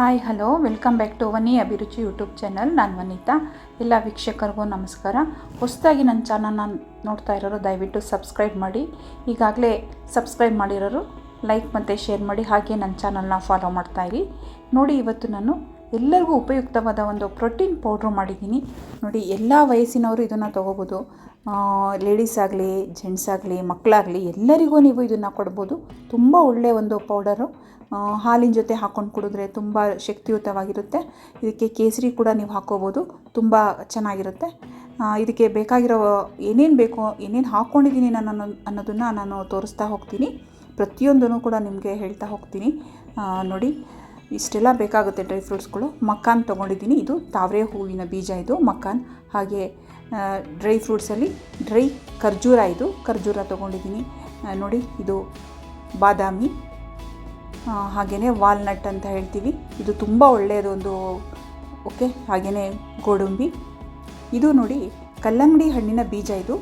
Hi hello welcome back to Vani Abhiruchi YouTube channel ನಾನು ವನಿತಾ. ಎಲ್ಲ ವೀಕ್ಷಕರಿಗೂ ನಮಸ್ಕಾರ. ಹೊಸದಾಗಿ ನನ್ನ ಚಾನಲ್ನ ನೋಡ್ತಾ ಇರೋರು ದಯವಿಟ್ಟು ಸಬ್ಸ್ಕ್ರೈಬ್ ಮಾಡಿ. ಈಗಾಗಲೇ ಸಬ್ಸ್ಕ್ರೈಬ್ ಮಾಡಿರೋರು ಲೈಕ್ ಮತ್ತು ಶೇರ್ ಮಾಡಿ. ಹಾಗೆ ನನ್ನ ಚಾನಲ್ನ ಫಾಲೋ ಮಾಡ್ತಾಯಿರಿ ನೋಡಿ, ಇವತ್ತು ನಾನು ಎಲ್ಲರಿಗೂ ಉಪಯುಕ್ತವಾದ ಒಂದು ಪ್ರೋಟೀನ್ ಪೌಡ್ರು ಮಾಡಿದ್ದೀನಿ. ನೋಡಿ, ಎಲ್ಲ ವಯಸ್ಸಿನವರು ಇದನ್ನು ತೊಗೋಬೋದು. ಲೇಡೀಸ್ ಆಗಲಿ ಜೆಂಟ್ಸ್ ಆಗಲಿ ಮಕ್ಕಳಾಗಲಿ ಎಲ್ಲರಿಗೂ ನೀವು ಇದನ್ನು ಕೊಡ್ಬೋದು. ತುಂಬ ಒಳ್ಳೆಯ ಒಂದು ಪೌಡರು. ಹಾಲಿನ ಜೊತೆ ಹಾಕ್ಕೊಂಡು ಕುಡಿದ್ರೆ ತುಂಬ ಶಕ್ತಿಯುತವಾಗಿರುತ್ತೆ. ಇದಕ್ಕೆ ಕೇಸರಿ ಕೂಡ ನೀವು ಹಾಕ್ಕೋಬೋದು ತುಂಬ ಚೆನ್ನಾಗಿರುತ್ತೆ. ಇದಕ್ಕೆ ಬೇಕಾಗಿರೋ ಏನೇನು ಬೇಕೋ, ಏನೇನು ಹಾಕ್ಕೊಂಡಿದ್ದೀನಿ ನಾನು ಅನ್ನೋ ಅನ್ನೋದನ್ನು ನಾನು ತೋರಿಸ್ತಾ ಹೋಗ್ತೀನಿ. ಪ್ರತಿಯೊಂದನ್ನು ಕೂಡ ನಿಮಗೆ ಹೇಳ್ತಾ ಹೋಗ್ತೀನಿ. ನೋಡಿ ಇಷ್ಟೆಲ್ಲ ಬೇಕಾಗುತ್ತೆ ಡ್ರೈ ಫ್ರೂಟ್ಸ್ಗಳು ಮಕ್ಕಾನ್ ತೊಗೊಂಡಿದ್ದೀನಿ. ಇದು ತಾವರೆ ಹೂವಿನ ಬೀಜ ಇದು ಮಕ್ಕಾನ್ ಹಾಗೆ ಡ್ರೈ ಫ್ರೂಟ್ಸಲ್ಲಿ ಡ್ರೈ ಖರ್ಜೂರ ಇದು. ಖರ್ಜೂರ ತೊಗೊಂಡಿದ್ದೀನಿ. ನೋಡಿ, ಇದು ಬಾದಾಮಿ. ಹಾಗೆಯೇ ವಾಲ್ನಟ್ ಅಂತ ಹೇಳ್ತೀವಿ. ಇದು ತುಂಬ ಒಳ್ಳೆಯದು ಒಂದು, ಓಕೆ ಹಾಗೆಯೇ ಗೋಡಂಬಿ. ಇದು ನೋಡಿ, ಕಲ್ಲಂಗಡಿ ಹಣ್ಣಿನ ಬೀಜ ಇದು.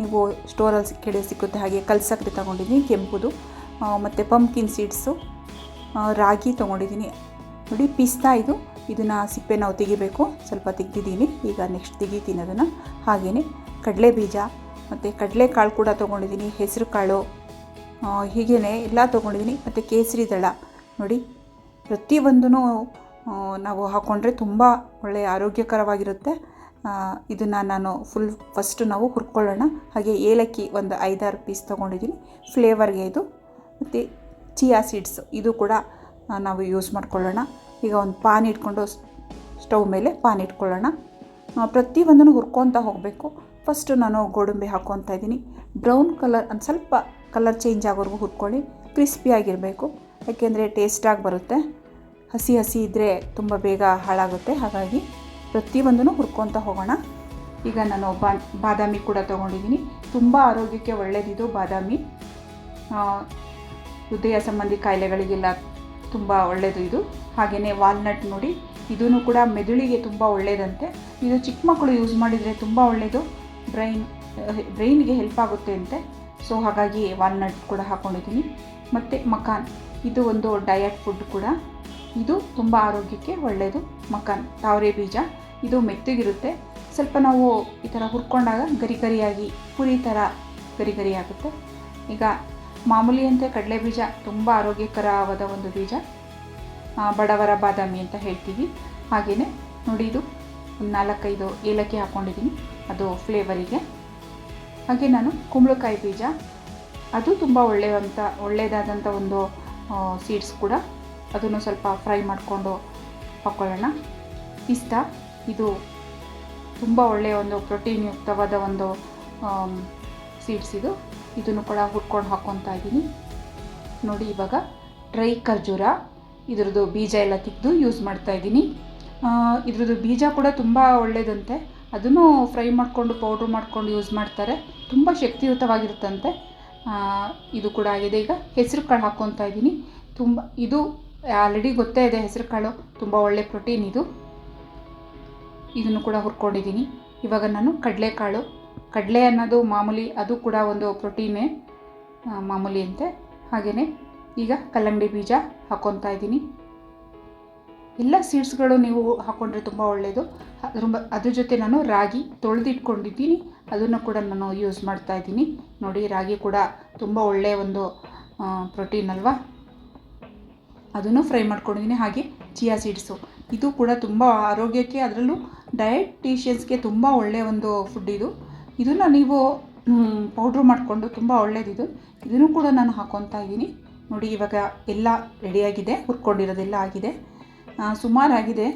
ನೀವು ಸ್ಟೋರಲ್ಲಿ ಕೆಡೆ ಸಿಕ್ಕುತ್ತೆ ಹಾಗೆ ಕಲ್ಸಕ್ಕರೆ ತಗೊಂಡಿದ್ದೀನಿ, ಕೆಂಪುದು. ಮತ್ತು ಪಂಪ್ಕಿನ್ ಸೀಡ್ಸು ರಾಗಿ ತೊಗೊಂಡಿದ್ದೀನಿ. ನೋಡಿ, ಪಿಸ್ತಾ ಇದು. ಇದನ್ನು ಸಿಪ್ಪೆ ನಾವು ತೆಗಿಬೇಕು ಸ್ವಲ್ಪ ತೆಗ್ದಿದ್ದೀನಿ. ಈಗ ನೆಕ್ಸ್ಟ್ ತೆಗಿತೀನಿ ಅದನ್ನು ಹಾಗೆಯೇ ಕಡಲೆ ಬೀಜ, ಮತ್ತು ಕಡಲೆಕಾಳು ಕೂಡ ತೊಗೊಂಡಿದ್ದೀನಿ. ಹೆಸರು ಕಾಳು ಹೀಗೇ ಎಲ್ಲ ತೊಗೊಂಡಿದ್ದೀನಿ. ಮತ್ತು ಕೇಸರಿ ದಳ. ನೋಡಿ ಪ್ರತಿಯೊಂದೂ ನಾವು ಹಾಕ್ಕೊಂಡ್ರೆ ತುಂಬ ಒಳ್ಳೆಯ ಆರೋಗ್ಯಕರವಾಗಿರುತ್ತೆ. ಇದನ್ನು ನಾನು ಫುಲ್ ಫಸ್ಟ್ ನಾವು ಹುರ್ಕೊಳ್ಳೋಣ. ಹಾಗೆ ಏಲಕ್ಕಿ ಒಂದು ಐದಾರು ಪೀಸ್ ತೊಗೊಂಡಿದ್ದೀನಿ. ಫ್ಲೇವರ್ಗೆ ಇದು. ಮತ್ತು ಚಿಯಾ ಸೀಡ್ಸ್ ಇದು ಕೂಡ ನಾವು ಯೂಸ್ ಮಾಡ್ಕೊಳ್ಳೋಣ. ಈಗ ಒಂದು ಪಾನ್ ಇಟ್ಕೊಂಡು ಸ್ಟವ್ ಮೇಲೆ ಪಾನ್ ಇಟ್ಕೊಳ್ಳೋಣ. ಪ್ರತಿಯೊಂದನ್ನು ಹುರ್ಕೊತಾ ಹೋಗಬೇಕು. ಫಸ್ಟು ನಾನು ಗೋಡಂಬಿ ಹಾಕ್ಕೊತಾ ಇದ್ದೀನಿ. ಬ್ರೌನ್ ಕಲರ್, ಒಂದು ಸ್ವಲ್ಪ ಕಲರ್ ಚೇಂಜ್ ಆಗೋವರೆಗೂ ಹುರ್ಕೊಳ್ಳಿ. ಕ್ರಿಸ್ಪಿಯಾಗಿರಬೇಕು ಯಾಕೆಂದರೆ ಟೇಸ್ಟಾಗಿ ಬರುತ್ತೆ. ಹಸಿ ಹಸಿ ಇದ್ದರೆ ತುಂಬ ಬೇಗ ಹಾಳಾಗುತ್ತೆ. ಹಾಗಾಗಿ ಪ್ರತಿಯೊಂದನ್ನು ಹುರ್ಕೊತಾ ಹೋಗೋಣ. ಈಗ ನಾನು ಬಾದಾಮಿ ಕೂಡ ತೊಗೊಂಡಿದ್ದೀನಿ. ತುಂಬ ಆರೋಗ್ಯಕ್ಕೆ ಒಳ್ಳೆಯದಿದು ಬಾದಾಮಿ. ಹೃದಯ ಸಂಬಂಧಿ ಕಾಯಿಲೆಗಳಿಗೆಲ್ಲ ತುಂಬ ಒಳ್ಳೆಯದು ಇದು. ಹಾಗೆಯೇ ವಾಲ್ನಟ್ ನೋಡಿ ಇದೂ ಕೂಡ ಮೆದುಳಿಗೆ ತುಂಬ ಒಳ್ಳೆಯದಂತೆ ಇದು ಚಿಕ್ಕ ಮಕ್ಕಳು ಯೂಸ್ ಮಾಡಿದರೆ ತುಂಬ ಒಳ್ಳೆಯದು ಬ್ರೈನ್ ಬ್ರೈನ್ಗೆ ಹೆಲ್ಪ್ ಆಗುತ್ತೆ ಅಂತೆ. ಸೊ ಹಾಗಾಗಿ ವಾಲ್ನಟ್ ಕೂಡ ಹಾಕ್ಕೊಂಡಿದ್ದೀನಿ ಮತ್ತು ಮಕಾನ್, ಇದು ಒಂದು ಡಯಟ್ ಫುಡ್ ಕೂಡ. ಇದು ತುಂಬ ಆರೋಗ್ಯಕ್ಕೆ ಒಳ್ಳೆಯದು ಮಕಾನ್, ತಾವರೆ ಬೀಜ, ಇದು ಮೆತ್ತಗಿರುತ್ತೆ. ಸ್ವಲ್ಪ ನಾವು ಈ ಥರ ಹುರ್ಕೊಂಡಾಗ ಗರಿ ಗರಿಯಾಗಿ, ಪುರಿ ಥರ ಗರಿ ಗರಿ ಆಗುತ್ತೆ. ಈಗ ಮಾಮೂಲಿಯಂತೆ ಕಡಲೆ ಬೀಜ ತುಂಬ ಆರೋಗ್ಯಕರವಾದ ಒಂದು ಬೀಜ. ಬಡವರ ಬಾದಾಮಿ ಅಂತ ಹೇಳ್ತೀವಿ. ಹಾಗೆಯೇ ನೋಡಿ ಇದು ಒಂದು ನಾಲ್ಕೈದು ಏಲಕ್ಕಿ ಹಾಕ್ಕೊಂಡಿದ್ದೀನಿ ಅದು ಫ್ಲೇವರಿಗೆ ಹಾಗೆ ನಾನು ಕುಂಬಳಕಾಯಿ ಬೀಜ. ಅದು ತುಂಬ ಒಳ್ಳೆಯವಂಥ ಒಳ್ಳೆಯದಾದಂಥ ಒಂದು ಸೀಡ್ಸ್ ಕೂಡ. ಅದನ್ನು ಸ್ವಲ್ಪ ಫ್ರೈ ಮಾಡಿಕೊಂಡು ಹಾಕ್ಕೊಳ್ಳೋಣ ಇಷ್ಟ. ಇದು ತುಂಬ ಒಳ್ಳೆಯ ಒಂದು ಪ್ರೋಟೀನ್ ಯುಕ್ತವಾದ ಒಂದು ಸೀಡ್ಸ್ ಇದು. ಇದನ್ನು ಕೂಡ ಹುರ್ಕೊಂಡು ಹಾಕ್ಕೊತಾ ಇದ್ದೀನಿ. ನೋಡಿ, ಇವಾಗ ಡ್ರೈ ಖರ್ಜೂರ, ಇದ್ರದ್ದು ಬೀಜ ಎಲ್ಲ ತೆಗೆದು ಯೂಸ್ ಮಾಡ್ತಾ ಇದ್ದೀನಿ. ಇದ್ರದ್ದು ಬೀಜ ಕೂಡ ತುಂಬ ಒಳ್ಳೆಯದಂತೆ ಅದನ್ನು ಫ್ರೈ ಮಾಡಿಕೊಂಡು, ಪೌಡ್ರ್ ಮಾಡಿಕೊಂಡು ಯೂಸ್ ಮಾಡ್ತಾರೆ. ತುಂಬ ಶಕ್ತಿಯುತವಾಗಿರುತ್ತಂತೆ. ಇದು ಕೂಡ ಆಗಿದೆ. ಈಗ ಹೆಸರು ಕಾಳು ಹಾಕ್ಕೊತಾ ಇದ್ದೀನಿ. ತುಂಬ, ಇದು ಆಲ್ರೆಡಿ ಗೊತ್ತೇ ಇದೆ ಹೆಸರು ಕಾಳು. ತುಂಬ ಒಳ್ಳೆ ಪ್ರೋಟೀನ್ ಇದು. ಇದನ್ನು ಕೂಡ ಹುರ್ಕೊಂಡಿದ್ದೀನಿ. ಇವಾಗ ನಾನು ಕಡಲೆಕಾಳು. ಕಡಲೆ ಅನ್ನೋದು ಮಾಮೂಲಿ, ಅದು ಕೂಡ ಒಂದು ಪ್ರೋಟೀನೇ ಮಾಮೂಲಿ ಅಂತೆ. ಹಾಗೆಯೇ ಈಗ ಕಲ್ಲಂಗಡಿ ಬೀಜ ಹಾಕ್ಕೊತಾ ಇದ್ದೀನಿ. ಎಲ್ಲ ಸೀಡ್ಸ್ಗಳು ನೀವು ಹಾಕ್ಕೊಂಡ್ರೆ ತುಂಬ ಒಳ್ಳೆಯದು ಅದ್ರ ಅದ್ರ ಜೊತೆ ನಾನು ರಾಗಿ ತೊಳೆದಿಟ್ಕೊಂಡಿದ್ದೀನಿ. ಅದನ್ನು ಕೂಡ ನಾನು ಯೂಸ್ ಮಾಡ್ತಾ ಇದ್ದೀನಿ. ನೋಡಿ, ರಾಗಿ ಕೂಡ ತುಂಬ ಒಳ್ಳೆಯ ಒಂದು ಪ್ರೋಟೀನ್ ಅಲ್ವಾ? ಅದನ್ನು ಫ್ರೈ ಮಾಡ್ಕೊಂಡಿದ್ದೀನಿ. ಹಾಗೆ ಚಿಯಾ ಸೀಡ್ಸು. ಇದು ಕೂಡ ತುಂಬ ಆರೋಗ್ಯಕ್ಕೆ, ಅದರಲ್ಲೂ ಡಯಟಿಷಿಯನ್ಸ್ಗೆ ತುಂಬ ಒಳ್ಳೆಯ ಒಂದು ಫುಡ್ ಇದು. ಇದನ್ನು ನೀವು ಪೌಡ್ರ್ ಮಾಡಿಕೊಂಡು ತುಂಬ ಒಳ್ಳೆಯದಿದು ಇದನ್ನು ಕೂಡ ನಾನು ಹಾಕ್ಕೊತಾ ಇದ್ದೀನಿ. ನೋಡಿ, ಇವಾಗ ಎಲ್ಲ ರೆಡಿಯಾಗಿದೆ ಹುರ್ಕೊಂಡಿರೋದೆಲ್ಲ ಆಗಿದೆ. ಸುಮಾರಾಗಿದೆ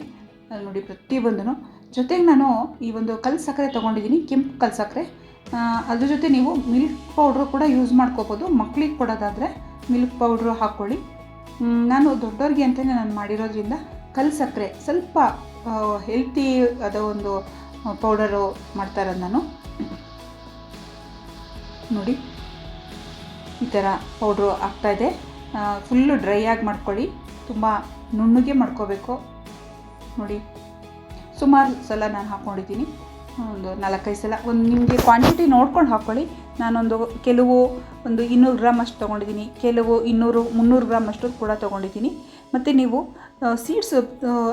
ನೋಡಿ ಪ್ರತಿಯೊಂದೂ ಜೊತೆಗೆ ನಾನು ಈ ಒಂದು ಕಲ್ ಸಕ್ಕರೆ ತೊಗೊಂಡಿದ್ದೀನಿ. ಕೆಂಪು ಕಲ್ ಸಕ್ಕರೆ ಅದ್ರ ಜೊತೆ ನೀವು ಮಿಲ್ಕ್ ಪೌಡ್ರು ಕೂಡ ಯೂಸ್ ಮಾಡ್ಕೋಬೋದು. ಮಕ್ಕಳಿಗೆ ಕೊಡೋದಾದರೆ ಮಿಲ್ಕ್ ಪೌಡ್ರು ಹಾಕ್ಕೊಳ್ಳಿ ನಾನು ದೊಡ್ಡವ್ರಿಗೆ ಅಂತಲೇ ನಾನು ಮಾಡಿರೋದ್ರಿಂದ ಕಲ್ ಸಕ್ಕರೆ ಸ್ವಲ್ಪ ಹೆಲ್ತಿ ಆದ ಒಂದು ಪೌಡರು ಮಾಡ್ತಾಯಿರೋದು ನಾನು. ನೋಡಿ. ಈ ಥರ ಪೌಡ್ರು ಆಗ್ತಾಯಿದೆ ಫುಲ್ಲು ಡ್ರೈ ಆಗಿ ಮಾಡ್ಕೊಳ್ಳಿ. ತುಂಬ ನುಣ್ಣಗೆ ಮಾಡ್ಕೋಬೇಕು. ನೋಡಿ. ಸುಮಾರು ಸಲ ನಾನು ಹಾಕ್ಕೊಂಡಿದ್ದೀನಿ. ಒಂದು ನಾಲ್ಕೈದು ಸಲ. ಒಂದು ನಿಮಗೆ ಕ್ವಾಂಟಿಟಿ ನೋಡ್ಕೊಂಡು ಹಾಕ್ಕೊಳ್ಳಿ ನಾನೊಂದು ಕೆಲವು ಒಂದು ಇನ್ನೂರು ಗ್ರಾಮ್ ಅಷ್ಟು ತೊಗೊಂಡಿದ್ದೀನಿ. ಕೆಲವು ಇನ್ನೂರು, ಮುನ್ನೂರು ಗ್ರಾಮ್ ಅಷ್ಟು ಕೂಡ ತೊಗೊಂಡಿದ್ದೀನಿ. ಮತ್ತು ನೀವು ಸೀಡ್ಸು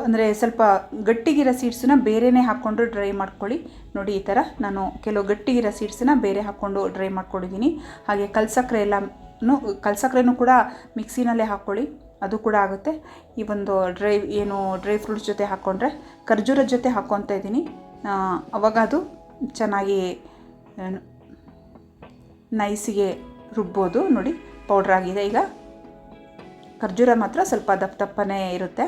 ಅಂದರೆ ಸ್ವಲ್ಪ ಗಟ್ಟಿಗಿರೋ ಸೀಡ್ಸನ್ನ ಬೇರೆನೇ ಹಾಕ್ಕೊಂಡು ಡ್ರೈ ಮಾಡ್ಕೊಳ್ಳಿ. ನೋಡಿ, ಈ ಥರ ನಾನು ಕೆಲವು ಗಟ್ಟಿಗಿರೋ ಸೀಡ್ಸನ್ನ ಬೇರೆ ಹಾಕ್ಕೊಂಡು ಡ್ರೈ ಮಾಡ್ಕೊಂಡಿದ್ದೀನಿ. ಹಾಗೆ ಕಲ್ಸಕ್ಕರೆ ಎಲ್ಲನೂ ಕಲ್ಸಕ್ಕರೆನೂ ಕೂಡ ಮಿಕ್ಸಿನಲ್ಲೇ ಹಾಕ್ಕೊಳ್ಳಿ. ಅದು ಕೂಡ ಆಗುತ್ತೆ. ಈ ಒಂದು ಡ್ರೈ ಏನು ಡ್ರೈ ಫ್ರೂಟ್ಸ್ ಜೊತೆ ಹಾಕ್ಕೊಂಡ್ರೆ ಖರ್ಜೂರದ ಜೊತೆ ಹಾಕ್ಕೊತಾ ಇದ್ದೀನಿ. ಅವಾಗ ಅದು ಚೆನ್ನಾಗಿ ನೈಸಿಗೆ ರುಬ್ಬೋದು. ನೋಡಿ ಪೌಡ್ರ್ ಆಗಿದೆ ಈಗ. ಖರ್ಜೂರ ಮಾತ್ರ ಸ್ವಲ್ಪ ದಪ್ಪ ದಪ್ಪನೇ ಇರುತ್ತೆ.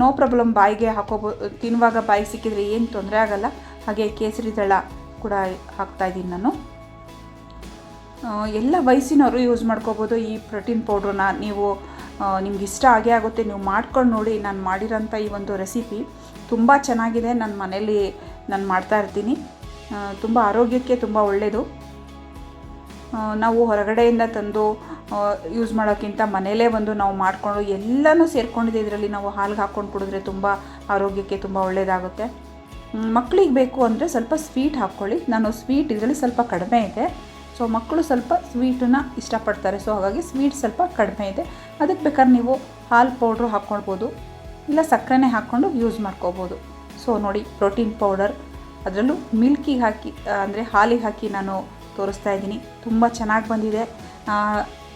ನೋ ಪ್ರಾಬ್ಲಮ್ ಬಾಯಿಗೆ ಹಾಕೋಬೋ, ತಿನ್ನುವಾಗ ಬಾಯಿಗೆ ಸಿಕ್ಕಿದ್ರೆ ಏನು ತೊಂದರೆ ಆಗಲ್ಲ. ಹಾಗೆ ಕೇಸರಿ ದಳ ಕೂಡ ಹಾಕ್ತಾ ಇದ್ದೀನಿ ನಾನು. ಎಲ್ಲ ವಯಸ್ಸಿನವರು ಯೂಸ್ ಮಾಡ್ಕೋಬೋದು. ಈ ಪ್ರೋಟೀನ್ ಪೌಡ್ರನ್ನ ನೀವು ನಿಮ್ಗೆ ಇಷ್ಟ ಆಗೇ ಆಗುತ್ತೆ. ನೀವು ಮಾಡ್ಕೊಂಡು ನೋಡಿ ನಾನು ಮಾಡಿರೋಂಥ ಈ ಒಂದು ರೆಸಿಪಿ ತುಂಬ ಚೆನ್ನಾಗಿದೆ. ನನ್ನ ಮನೇಲಿ ನಾನು ಮಾಡ್ತಾ ಇರ್ತೀನಿ. ತುಂಬ ಆರೋಗ್ಯಕ್ಕೆ ತುಂಬ ಒಳ್ಳೆಯದು ನಾವು ಹೊರಗಡೆಯಿಂದ ತಂದು ಯೂಸ್ ಮಾಡೋಕ್ಕಿಂತ ಮನೇಲೇ ಒಂದು ನಾವು ಮಾಡಿಕೊಂಡು ಎಲ್ಲನೂ ಸೇರ್ಕೊಂಡಿದೆ ಇದರಲ್ಲಿ ನಾವು ಹಾಲ್ಗೆ ಹಾಕ್ಕೊಂಡು ಕುಡಿದ್ರೆ ತುಂಬ ಆರೋಗ್ಯಕ್ಕೆ ತುಂಬ ಒಳ್ಳೆಯದಾಗುತ್ತೆ ಮಕ್ಕಳಿಗೆ ಬೇಕು ಅಂದರೆ ಸ್ವಲ್ಪ ಸ್ವೀಟ್ ಹಾಕ್ಕೊಳ್ಳಿ. ನಾನು ಸ್ವೀಟ್ ಇದರಲ್ಲಿ ಸ್ವಲ್ಪ ಕಡಿಮೆ ಇದೆ. ಸೊ ಮಕ್ಕಳು ಸ್ವಲ್ಪ ಸ್ವೀಟನ್ನು ಇಷ್ಟಪಡ್ತಾರೆ. ಸೊ ಹಾಗಾಗಿ ಸ್ವೀಟ್ ಸ್ವಲ್ಪ ಕಡಿಮೆ ಇದೆ. ಅದಕ್ಕೆ ಬೇಕಾದ್ರೆ ನೀವು ಹಾಲು ಪೌಡ್ರು ಹಾಕ್ಕೊಳ್ಬೋದು. ಇಲ್ಲ ಸಕ್ಕರೆನೇ ಹಾಕ್ಕೊಂಡು ಯೂಸ್ ಮಾಡ್ಕೋಬೋದು ಸೊ ನೋಡಿ ಪ್ರೋಟೀನ್ ಪೌಡರ್ ಅದರಲ್ಲೂ ಮಿಲ್ಕಿಗೆ ಹಾಕಿ, ಅಂದರೆ ಹಾಲಿಗೆ ಹಾಕಿ ನಾನು ತೋರಿಸ್ತಾ ಇದ್ದೀನಿ. ತುಂಬ ಚೆನ್ನಾಗಿ ಬಂದಿದೆ.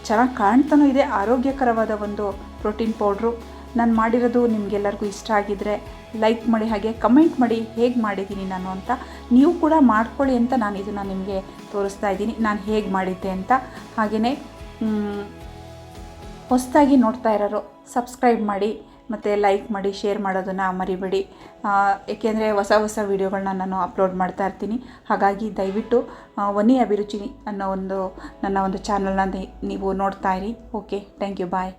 ಚೆನ್ನಾಗಿ ಕಾಣ್ತಾನೂ ಇದೆ, ಆರೋಗ್ಯಕರವಾದ ಒಂದು ಪ್ರೋಟೀನ್ ಪೌಡ್ರು. ನಾನು ಮಾಡಿರೋದು ನಿಮಗೆಲ್ಲರಿಗೂ ಇಷ್ಟ ಆಗಿದ್ರೆ ಲೈಕ್ ಮಾಡಿ, ಹಾಗೆ ಕಮೆಂಟ್ ಮಾಡಿ ಹೇಗೆ ಮಾಡಿದ್ದೀನಿ ನಾನು ಅಂತ. ನೀವು ಕೂಡ ಮಾಡ್ಕೊಳ್ಳಿ ಅಂತ ನಾನು ಇದನ್ನು ನಿಮಗೆ ತೋರಿಸ್ತಾ ಇದ್ದೀನಿ, ನಾನು ಹೇಗೆ ಮಾಡಿದ್ದೆ ಅಂತ. ಹಾಗೆಯೇ ಹೊಸದಾಗಿ ನೋಡ್ತಾ ಇರೋರು, ಸಬ್ಸ್ಕ್ರೈಬ್ ಮಾಡಿ. ಮತ್ತು ಲೈಕ್ ಮಾಡಿ ಶೇರ್ ಮಾಡೋದನ್ನು ಮರಿಬೇಡಿ. ಏಕೆಂದರೆ ಹೊಸ ಹೊಸ ವೀಡಿಯೋಗಳನ್ನ ನಾನು ಅಪ್ಲೋಡ್ ಮಾಡ್ತಾ ಇರ್ತೀನಿ. ಹಾಗಾಗಿ ದಯವಿಟ್ಟು ವನಿ ಅಭಿರುಚಿ ಅನ್ನೋ ಒಂದು, ನನ್ನ ಒಂದು ಚಾನಲ್ನ ನೀವು ನೋಡ್ತಾ ಇರಿ. Okay thank you bye